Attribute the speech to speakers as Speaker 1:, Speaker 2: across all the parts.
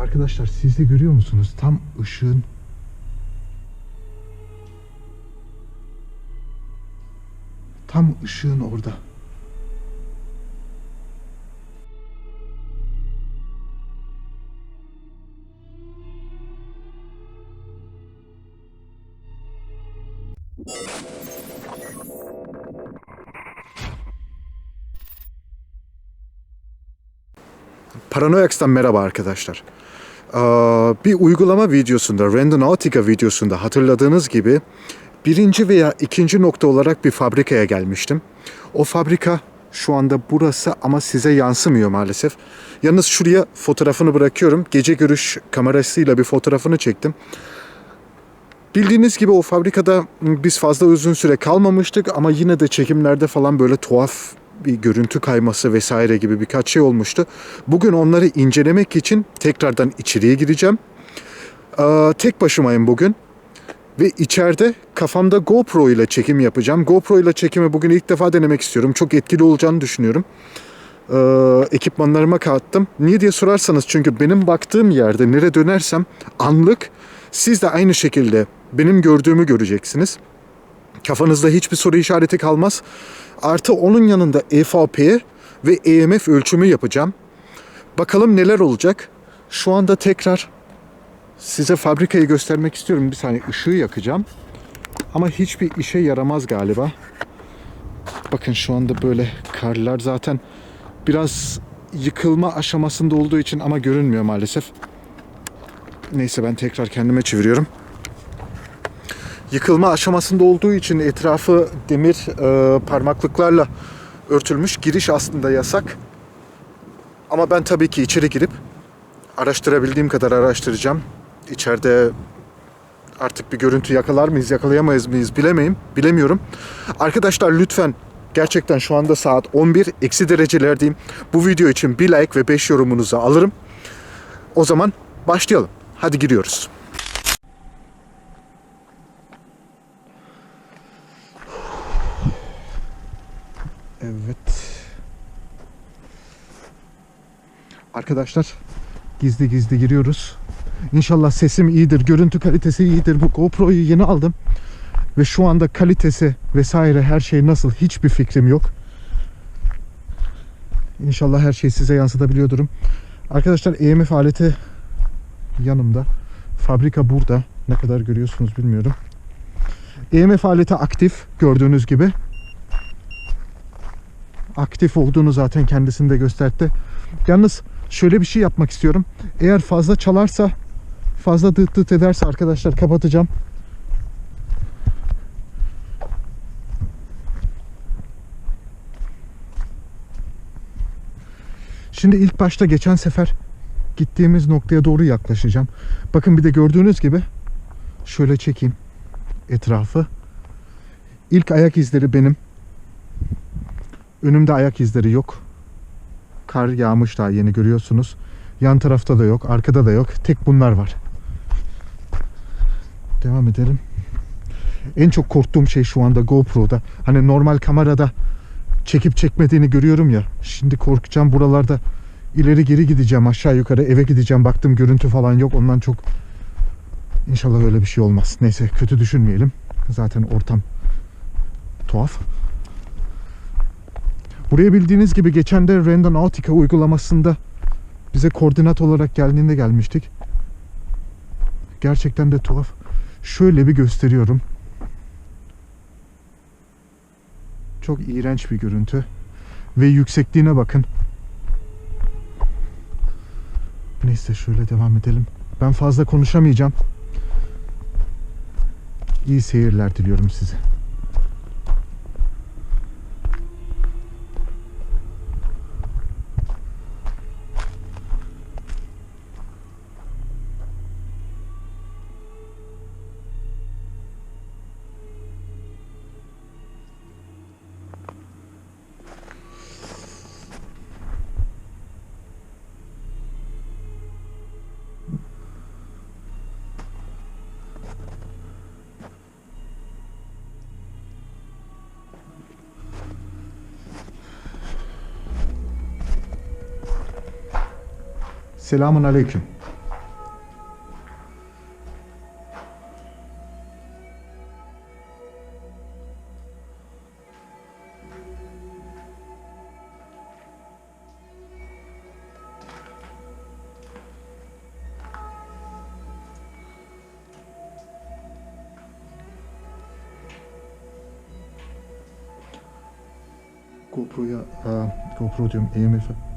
Speaker 1: Arkadaşlar siz de görüyor musunuz? Tam ışığın Tam ışığın orada. Paranoiacs'tan merhaba arkadaşlar. Bir uygulama videosunda, Randonautica videosunda hatırladığınız gibi birinci veya ikinci nokta olarak bir fabrikaya gelmiştim. O fabrika şu anda burası ama size yansımıyor maalesef. Yalnız şuraya fotoğrafını bırakıyorum. Gece görüş kamerasıyla bir fotoğrafını çektim. Bildiğiniz gibi o fabrikada biz fazla uzun süre kalmamıştık ama yine de çekimlerde falan böyle tuhaf bir görüntü kayması vesaire gibi birkaç şey olmuştu. Bugün onları incelemek için tekrardan içeriye gireceğim. Ee, tek başımayım bugün. Ve içeride kafamda GoPro ile çekim yapacağım. GoPro ile çekimi bugün ilk defa denemek istiyorum. Çok etkili olacağını düşünüyorum. Ee, ekipmanlarıma kattım. Niye diye sorarsanız çünkü benim baktığım yerde nereye dönersem anlık siz de aynı şekilde benim gördüğümü göreceksiniz. Kafanızda hiçbir soru işareti kalmaz. Artı onun yanında EVP ve EMF ölçümü yapacağım. Bakalım neler olacak. Şu anda tekrar size fabrikayı göstermek istiyorum. Bir saniye ışığı yakacağım. Ama hiçbir işe yaramaz galiba. Bakın şu anda böyle karlar zaten biraz yıkılma aşamasında olduğu için ama görünmüyor maalesef. Neyse ben tekrar kendime çeviriyorum. Yıkılma aşamasında olduğu için etrafı demir e, parmaklıklarla örtülmüş. Giriş aslında yasak. Ama ben tabii ki içeri girip araştırabildiğim kadar araştıracağım. İçeride artık bir görüntü yakalar mıyız, yakalayamayız mıyız bilemeyim, bilemiyorum. Arkadaşlar lütfen gerçekten şu anda saat 11 eksi derecelerdeyim. Bu video için bir like ve 5 yorumunuzu alırım. O zaman başlayalım. Hadi giriyoruz. Arkadaşlar gizli gizli giriyoruz. İnşallah sesim iyidir, görüntü kalitesi iyidir. Bu GoPro'yu yeni aldım. Ve şu anda kalitesi vesaire her şey nasıl hiçbir fikrim yok. İnşallah her şeyi size yansıtabiliyordurum. Arkadaşlar EMF aleti yanımda. Fabrika burada. Ne kadar görüyorsunuz bilmiyorum. EMF aleti aktif gördüğünüz gibi. Aktif olduğunu zaten kendisinde gösterdi. Yalnız şöyle bir şey yapmak istiyorum. Eğer fazla çalarsa, fazla dıt dıt ederse arkadaşlar kapatacağım. Şimdi ilk başta geçen sefer gittiğimiz noktaya doğru yaklaşacağım. Bakın bir de gördüğünüz gibi şöyle çekeyim etrafı. İlk ayak izleri benim. Önümde ayak izleri yok. Kar yağmış daha yeni görüyorsunuz. Yan tarafta da yok, arkada da yok. Tek bunlar var. Devam edelim. En çok korktuğum şey şu anda GoPro'da. Hani normal kamerada çekip çekmediğini görüyorum ya. Şimdi korkacağım buralarda ileri geri gideceğim aşağı yukarı eve gideceğim. Baktım görüntü falan yok. Ondan çok İnşallah öyle bir şey olmaz. Neyse kötü düşünmeyelim. Zaten ortam tuhaf. Buraya bildiğiniz gibi geçen de Randonautica uygulamasında bize koordinat olarak geldiğinde gelmiştik. Gerçekten de tuhaf. Şöyle bir gösteriyorum. Çok iğrenç bir görüntü. Ve yüksekliğine bakın. Neyse şöyle devam edelim. Ben fazla konuşamayacağım. İyi seyirler diliyorum size. Selamun Aleyküm. GoPro'ya, GoPro diyorum EMF'e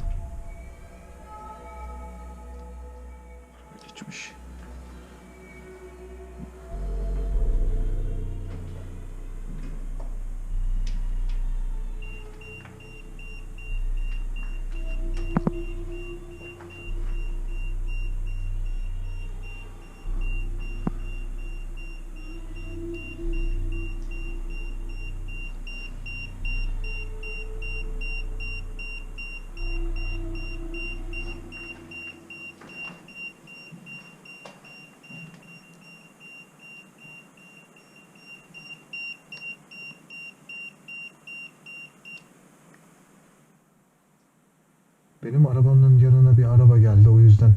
Speaker 1: Benim arabamın yanına bir araba geldi o yüzden.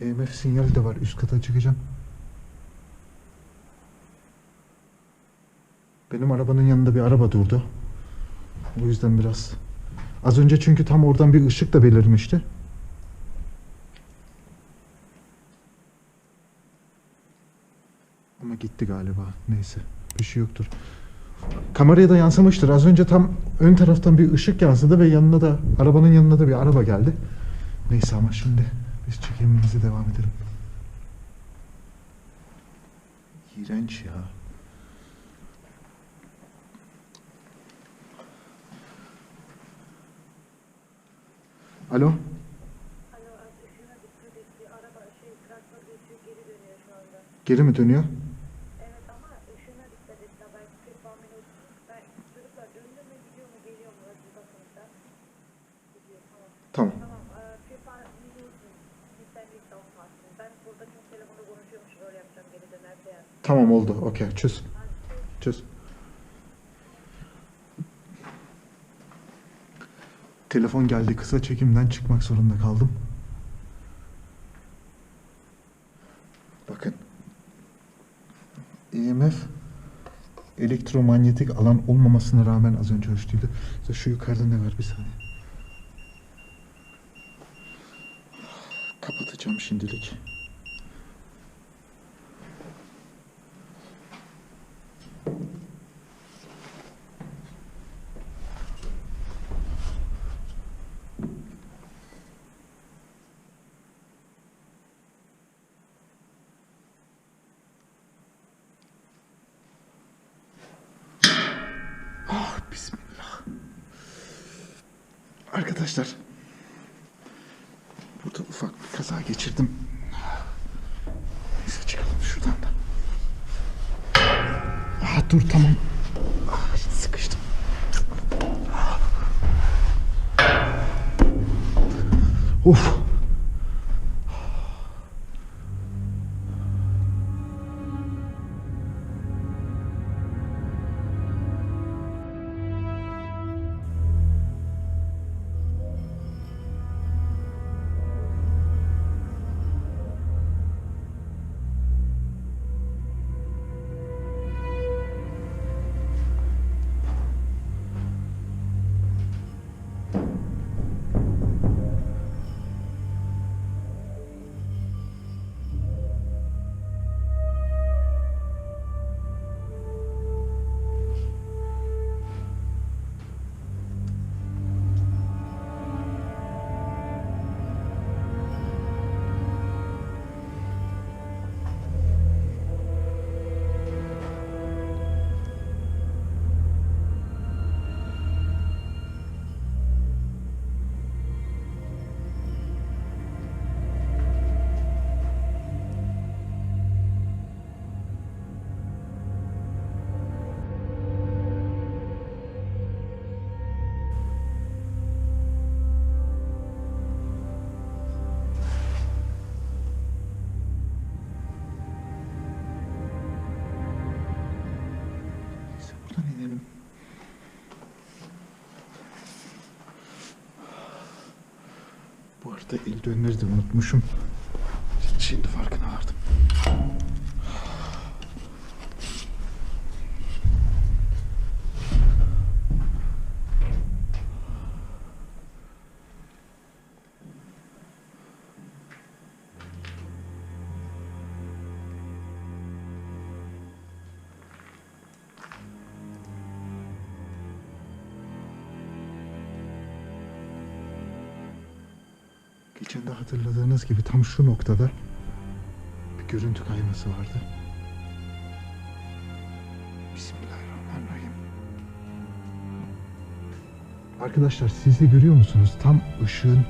Speaker 1: EMF sinyali de var. Üst kata çıkacağım. Benim arabanın yanında bir araba durdu. O yüzden biraz. Az önce çünkü tam oradan bir ışık da belirmişti. Ama gitti galiba. Neyse. Bir şey yoktur. Kameraya da yansımıştır. Az önce tam ön taraftan bir ışık yansıdı ve yanına da arabanın yanına da bir araba geldi. Neyse ama şimdi biz çekimimize devam edelim. İğrenç ya. Alo?
Speaker 2: Alo, az ışığına dikkat et. Bir araba şey traktör geçiyor geri dönüyor şu anda.
Speaker 1: Geri mi dönüyor?
Speaker 2: Evet ama ışığına dikkat et. Ya belki bir tahmin olsun. Ben çocuklar döndü mü gidiyor mu geliyor mu? Hadi bakın da. Gidiyor tamam.
Speaker 1: Tamam.
Speaker 2: Tamam. Ee, bir tahmin olsun. Bizden bir savunmasın. Ben burada çünkü telefonda konuşuyormuş. Rol yapacağım geri dönerse yani.
Speaker 1: Tamam oldu. Okey. Çöz. Çöz. Telefon geldi. Kısa çekimden çıkmak zorunda kaldım. Bakın. EMF elektromanyetik alan olmamasına rağmen az önce ölçtüydü. Şu yukarıda ne var bir saniye. Kapatacağım şimdilik. Ah bismillah. Arkadaşlar. Burada ufak bir kaza geçirdim. Neyse çıkalım şuradan da. Ah dur tamam. Sıkıştım. Of. El döneri de unutmuşum. İçinde hatırladığınız gibi tam şu noktada bir görüntü kayması vardı. Bismillahirrahmanirrahim. Arkadaşlar siz de görüyor musunuz? Tam ışığın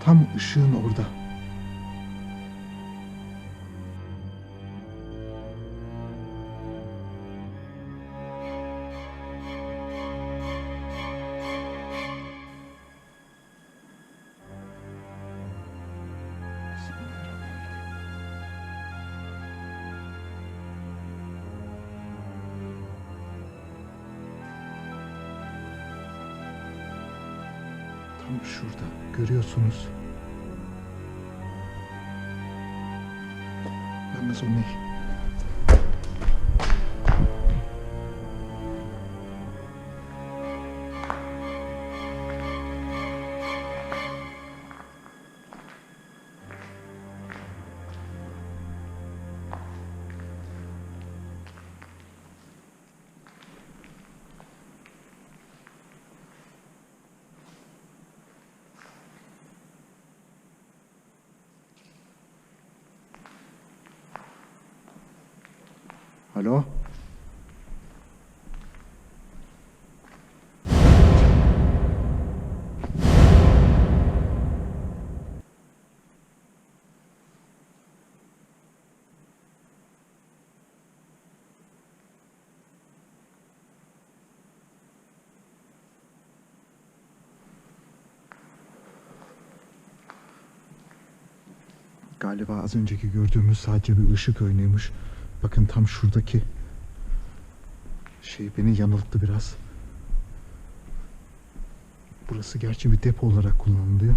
Speaker 1: Tam ışığın orada. Tam şurada görüyorsunuz. Yalnız o ne? Alo? Galiba az önceki gördüğümüz sadece bir ışık oyunuymuş. Bakın tam şuradaki şey beni yanılttı biraz. Burası gerçi bir depo olarak kullanılıyor.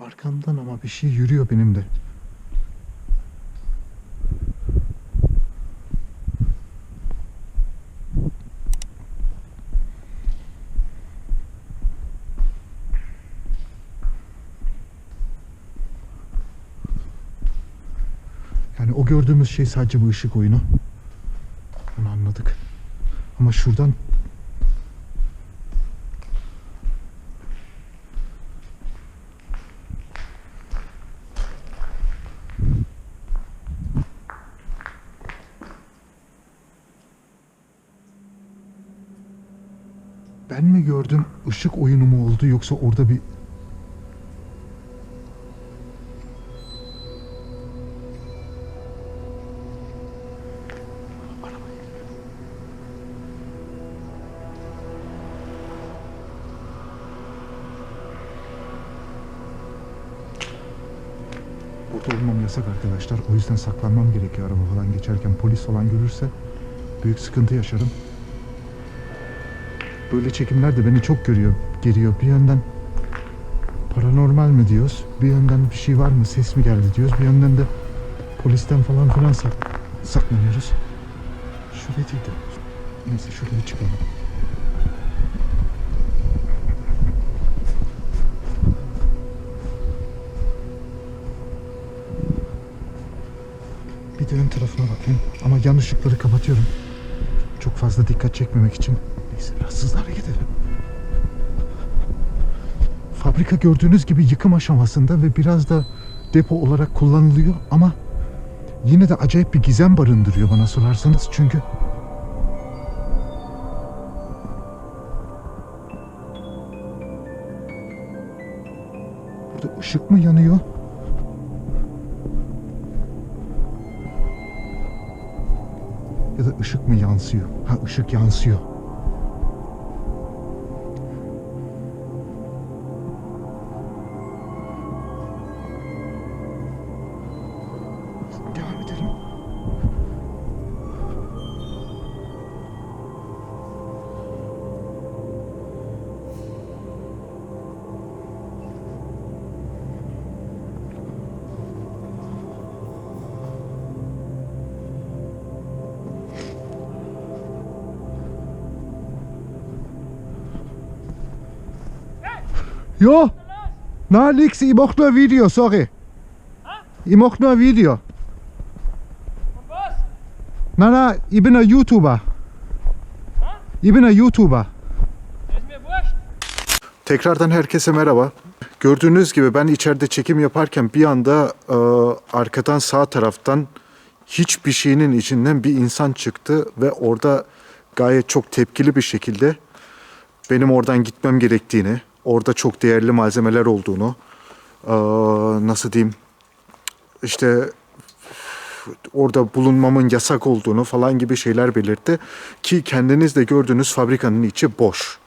Speaker 1: Arkamdan ama bir şey yürüyor benim de. Yani o gördüğümüz şey sadece bir ışık oyunu. Onu anladık. Ama şuradan Ben mi gördüm ışık oyunu mu oldu yoksa orada bir yasak arkadaşlar. O yüzden saklanmam gerekiyor araba falan geçerken. Polis falan görürse büyük sıkıntı yaşarım. Böyle çekimler de beni çok görüyor, geriyor. Bir yönden paranormal mi diyoruz? Bir yönden bir şey var mı? Ses mi geldi diyoruz. Bir yönden de polisten falan filan sak saklanıyoruz. Şuraya değil de. Neyse şuraya çıkalım. Tarafına bakayım. Ama yan ışıkları kapatıyorum. Çok fazla dikkat çekmemek için. Neyse biraz hızlı hareket edelim. Fabrika gördüğünüz gibi yıkım aşamasında ve biraz da depo olarak kullanılıyor ama yine de acayip bir gizem barındırıyor bana sorarsanız çünkü Burada ışık mı yanıyor? Işık mı yansıyor? Ha ışık yansıyor. Jo. Na, nix, ich mach nur Video, sorry. Ich mach nur Video.
Speaker 3: Und was?
Speaker 1: Na, na, ich bin ein YouTuber. Ich bin ein YouTuber. Tekrardan herkese merhaba. Gördüğünüz gibi ben içeride çekim yaparken bir anda e, arkadan sağ taraftan hiçbir şeyinin içinden bir insan çıktı ve orada gayet çok tepkili bir şekilde benim oradan gitmem gerektiğini, orada çok değerli malzemeler olduğunu, nasıl diyeyim, işte orada bulunmamın yasak olduğunu falan gibi şeyler belirtti. Ki kendiniz de gördüğünüz fabrikanın içi boş.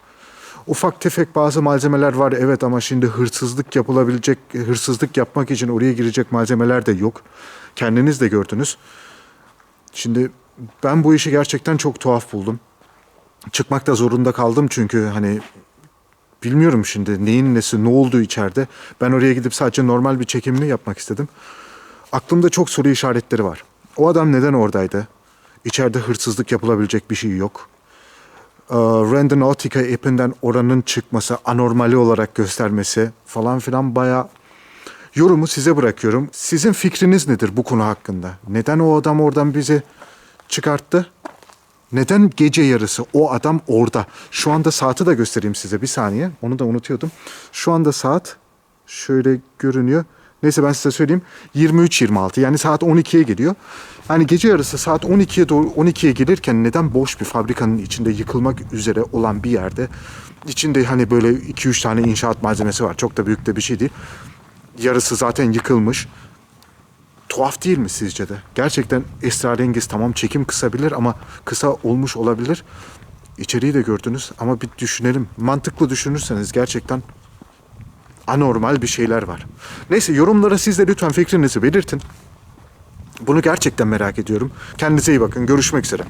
Speaker 1: Ufak tefek bazı malzemeler var evet ama şimdi hırsızlık yapılabilecek, hırsızlık yapmak için oraya girecek malzemeler de yok. Kendiniz de gördünüz. Şimdi ben bu işi gerçekten çok tuhaf buldum. Çıkmakta zorunda kaldım çünkü hani bilmiyorum şimdi neyin nesi ne oldu içeride. Ben oraya gidip sadece normal bir çekimini yapmak istedim. Aklımda çok soru işaretleri var. O adam neden oradaydı? İçeride hırsızlık yapılabilecek bir şey yok. Ee, Randonautica app'inden oranın çıkması, anormali olarak göstermesi falan filan baya yorumu size bırakıyorum. Sizin fikriniz nedir bu konu hakkında? Neden o adam oradan bizi çıkarttı? Neden gece yarısı o adam orada? Şu anda saati de göstereyim size bir saniye. Onu da unutuyordum. Şu anda saat şöyle görünüyor. Neyse ben size söyleyeyim. 23.26 yani saat 12'ye geliyor. Hani gece yarısı saat 12'ye doğru 12'ye gelirken neden boş bir fabrikanın içinde yıkılmak üzere olan bir yerde içinde hani böyle 2-3 tane inşaat malzemesi var. Çok da büyük de bir şey değil. Yarısı zaten yıkılmış. Tuhaf değil mi sizce de? Gerçekten esrarengiz tamam çekim kısabilir ama kısa olmuş olabilir. İçeriği de gördünüz ama bir düşünelim. Mantıklı düşünürseniz gerçekten anormal bir şeyler var. Neyse yorumlara siz de lütfen fikrinizi belirtin. Bunu gerçekten merak ediyorum. Kendinize iyi bakın. Görüşmek üzere.